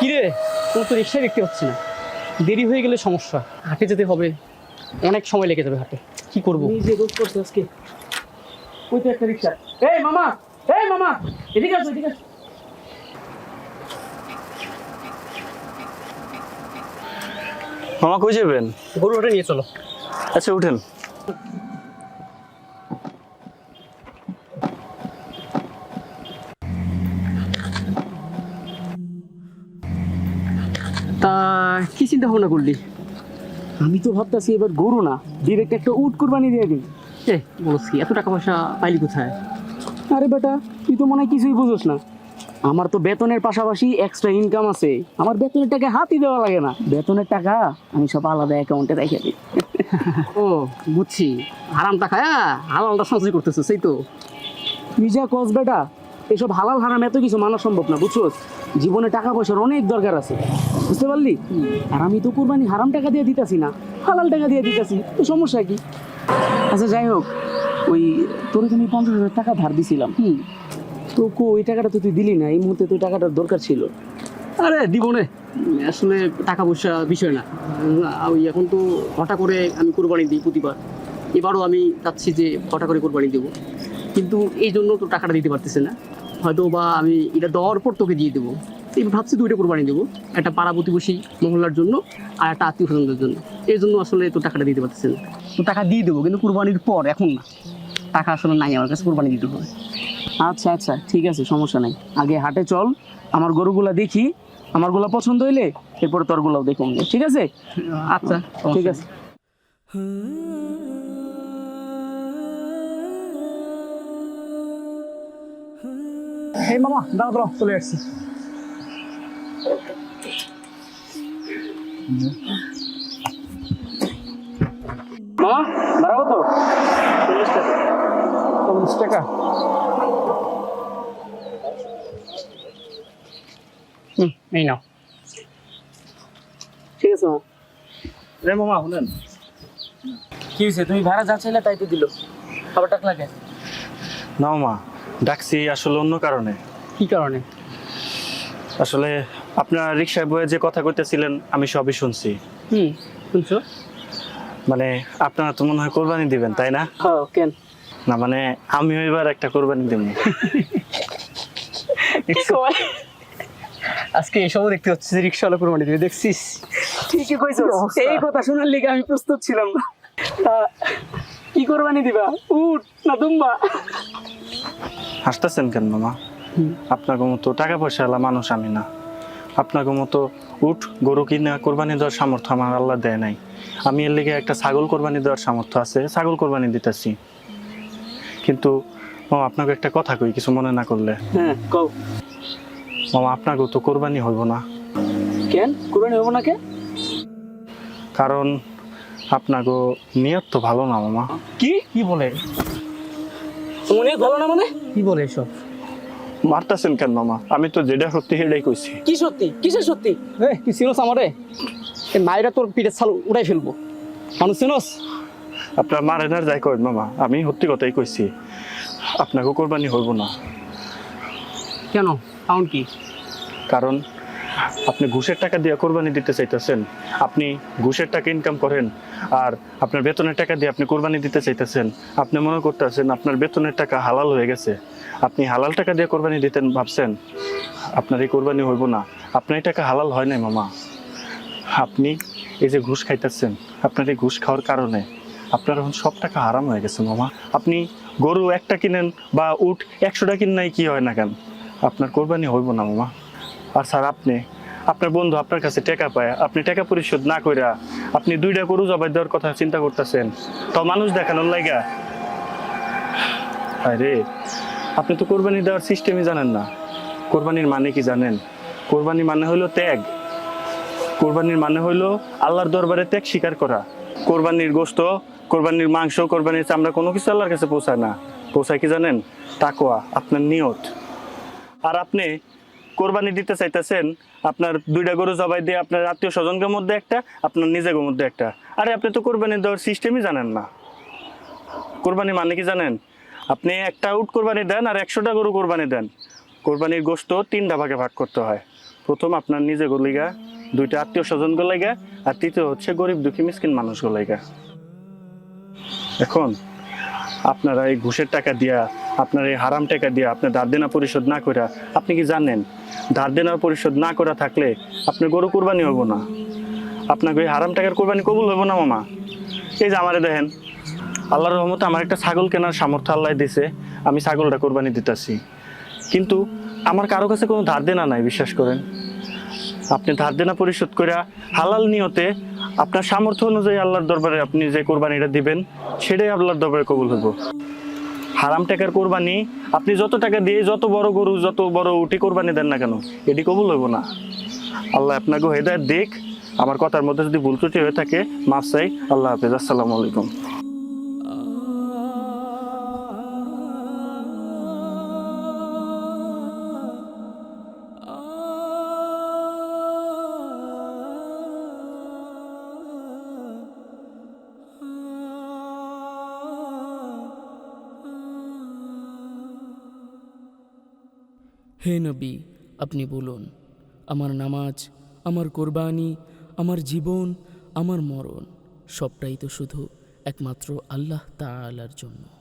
কিরে? তোর তো রিক্সায় দেখতে হচ্ছে না। দেরি হয়ে গেলে সমস্যা। হাটে যেতে হবে। অনেক সময় লেগে যাবে হাটে। কি করব? নিজে রোজ করছে আজকে ওই তো একটা রিক্সা। এই মামা! এই মামা! এদিকে আসো এদিকে আসো। মামা কই যাবেন? গরু ওটা নিয়ে চলো। আচ্ছা উঠেন। কি চিন্তা ভাবনা করলি? আমি তো ভাবতাছি এবার গরু না ডিরেক্ট একটা উট কুরবানি দিয়ে দিই। এ বলস কি এত টাকা পয়সা পাইলি কোথায়? আরে বেটা তুই তো মনে হয় কিছুই বুঝোস না। আমার তো বেতনের পাশাপাশি এক্সট্রা ইনকাম আছে। আমার বেতনের টাকা হাতই দেওয়া লাগে না। বেতনের টাকা আমি সব আলাদা অ্যাকাউন্টে রেখে দিই। ও বুঝছি। হারাম টাকা হালালটা সঞ্চয় করতেছো সেই তো। তুই যা কস বেটা এসব হালাল হারাম এত কিছু মানা সম্ভব না বুঝছ জীবনে টাকা পয়সার অনেক দরকার আছে বুঝতে পারলি? আর আমি তো কুরবানি হারাম টাকা দিয়ে দিতাছি না হালাল টাকা দিয়ে দিতাছি তো সমস্যা কি? আচ্ছা যাই হোক ওই তোর আমি পঞ্চাশ হাজার টাকা ধার দিছিলাম। হুম। তো কো ওই টাকাটা তো তুই দিলি না এই মুহূর্তে তো ওই টাকাটার দরকার ছিল। আরে দিব নে। আসলে টাকা পয়সা বিষয় না। ওই এখন তো হঠাৎ করে আমি কোরবানি দিই প্রতিবার। এবারও আমি চাচ্ছি যে হঠাৎ করে কোরবানি দেবো। কিন্তু এই জন্য তো টাকাটা দিতে পারতেছে না। হয়তো বা আমি এটা দেওয়ার পর তোকে দিয়ে দেবো। এই ভাবছি দুইটা কোরবানি দেবো। একটা পাড়া প্রতিবেশী মহল্লার জন্য আর একটা আত্মীয় স্বজনদের জন্য। এই জন্য আসলে তো টাকাটা দিতে পারতেছে না। তো টাকা দিয়ে দেবো কিন্তু কোরবানির পর এখন না। টাকা আসলে নাই আমার কাছে কোরবানি দিতে হবে। আচ্ছা আচ্ছা ঠিক আছে সমস্যা নাই। আগে হাটে চল আমার গরুগুলা দেখি। আমারগুলা পছন্দ হইলে এরপরে তোরগুলাও দেখুন ঠিক আছে? আচ্ছা ঠিক আছে। এই মামা দাঁড়া দাঁড়াও চলে আসছি। মামা দাঁড়াবো তো। চল্লিশ টাকা। হুম এই নাও। ঠিক আছে মামা রে মামা শুনেন। কি হয়েছে? তুমি ভাড়া যা চাইলে তাই তো দিল। খাবার টাকা লাগে? না মামা ডাকছি আসলে অন্য কারণে। কি কারণে? আসলে আপনার রিক্সায় বয়ে যে কথা কইতেছিলেন আমি সবই শুনছি। হুম শুনছো? মানে আপনারা তো মনে হয় কোরবানি দিবেন তাই না? হ্যাঁ কেন? না মানে আমিও এবার একটা কোরবানি দেব। আজকে এসবও দেখতে হচ্ছে যে রিক্সাওয়ালা কোরবানি দিবে দেখছিস? ঠিকই কইছো এই কথা শোনার লিগে আমি প্রস্তুত ছিলাম। না কি কোরবানি দিবা? উট না দুম্বা? হাসতেছেন কেন মামা? আপনাকে মতো টাকা পয়সা আলা মানুষ আমি না। আপনাকে মতো উঠ গরু কিনা কোরবানি দেওয়ার সামর্থ্য আমার আল্লাহ দেয় নাই। আমি এর লেগে একটা ছাগল কোরবানি দেওয়ার সামর্থ্য আছে ছাগল কোরবানি দিতেছি। কিন্তু মামা আপনাকে একটা কথা কই কিছু মনে না করলে। হ্যাঁ কও। মামা আপনাকেও তো কোরবানি হইব না। কেন? কোরবানি হব না কে কারণ আপনাকেও নিয়ত তো ভালো না মামা। কি? কি বলে? মনে ভালো না মানে? কি বলে এসব? মারতাছেন কেন মামা? আমি তো যেটা সত্যি সেটাই কইছি। কি সত্যি? কিসের সত্যি? এ তুই চিনোস আমারে? এই মায়েরা তোর পিঠের ছাল উড়াই ফেলব। মানুষ চিনোস? আপনার মারেনার যাই করেন মামা আমি সত্যি কথাই কইছি। আপনাকেও কোরবানি হইব না। কেন? কারণ কি? কারণ আপনি ঘুষের টাকা দিয়ে কোরবানি দিতে চাইতেছেন, আপনি ঘুষের টাকা ইনকাম করেন, আর আপনার বেতনের টাকা দিয়ে আপনি কোরবানি দিতে চাইতেছেন, আপনি মনে করতেছেন আপনার বেতনের টাকা হালাল হয়ে গেছে, আপনি হালাল টাকা দিয়ে কোরবানি দিতেন ভাবছেন, আপনার এই কোরবানি হইব না, আপনার এই টাকা হালাল হয় নাই মামা। আপনি এই যে ঘুষ খাইতেছেন, আপনার এই ঘুষ খাওয়ার কারণে আপনার এখন সব টাকা হারাম হয়ে গেছে মামা। আপনি গরু একটা কিনেন বা উট একশোটা কিনেন কি হয় না কেন? আপনার কোরবানি হইব না মামা। আর স্যার, আপনি, আপনার বন্ধু আপনার কাছে টাকা পায়, আপনি টাকা পরিশোধ না কইরা আপনি দুইটা গরু জবাই দেওয়ার কথা চিন্তা করতেছেন। তো মানুষ দেখানোর লাইগা। আরে আপনি তো কোরবানি দেওয়ার সিস্টেমই জানেন না। কোরবানির মানে কি জানেন? কোরবানি মানে হলো ত্যাগ। কোরবানির মানে হলো আল্লাহর দরবারে ত্যাগ স্বীকার করা। কোরবানির গোস্ত, কোরবানির মাংস, কোরবানির চামড়া কোনো কিছু আল্লাহর কাছে পৌঁছায় না। পৌঁছায় কি জানেন? তাকোয়া আপনার নিয়ত। আর আপনি কোরবানি দিতে চাইতেছেন, আপনার দুইটা গরু জবাই দিয়ে আপনার আত্মীয় স্বজনকের মধ্যে একটা, আপনার নিজের মধ্যে একটা। আরে, আপনি তো কোরবানি দেওয়ার সিস্টেমই জানেন না। কোরবানি মানে কি জানেন? আপনি একটা উট কোরবানি দেন আর একশোটা গরু কোরবানি দেন। কোরবানির গোস্ত তিনটা ভাগে ভাগ করতে হয়। প্রথম আপনার নিজে গলিগা দুইটা আত্মীয় স্বজন গলাইগা আর তৃতীয় হচ্ছে গরিব দুঃখী মিসকিন মানুষ গলাইগা এখন আপনারা এই ঘুষের টাকা দিয়া আপনার এই হারাম টাকা দিয়া আপনি ধার দেনা পরিশোধ না করা আপনি কি জানেন? ধার দেনা পরিশোধ না করা থাকলে আপনার গরু কোরবানি হব না। আপনাকে ওই হারাম টাকার কোরবানি কবুল হব না, মামা। এই যে আমারে দেখেন, আল্লাহর রহমতে আমার একটা ছাগল কেনার সামর্থ্য আল্লাহ দিছে, আমি ছাগলটা কোরবানি দিতেছি। কিন্তু আমার কারও কাছে কোনো ধার দেনা নাই, বিশ্বাস করেন। আপনি ধার দেনা পরিশোধ করে হালাল নিয়তে আপনার সামর্থ্য অনুযায়ী আল্লাহর দরবারে আপনি যে কোরবানিটা দিবেন, সেটাই আল্লাহর দরবারে কবুল হব হারাম টাকার কোরবানি, আপনি যত টাকা দিয়ে যত বড় গরু, যত বড় উটি কোরবানি দেন না কেন, এটি কবুল হইব না। আল্লাহ আপনাকে হেদায়ত দিক। আমার কথার মধ্যে যদি ভুল ত্রুটি হয়ে থাকে, মাফ চাই। আল্লাহ হাফিজ। আসসালামু আলাইকুম। হে নবী, আপনি বলুন, আমার নামাজ, আমার কোরবানি, আমার জীবন, আমার মরণ, সবটাই তো শুধু একমাত্র আল্লাহ তালার জন্য।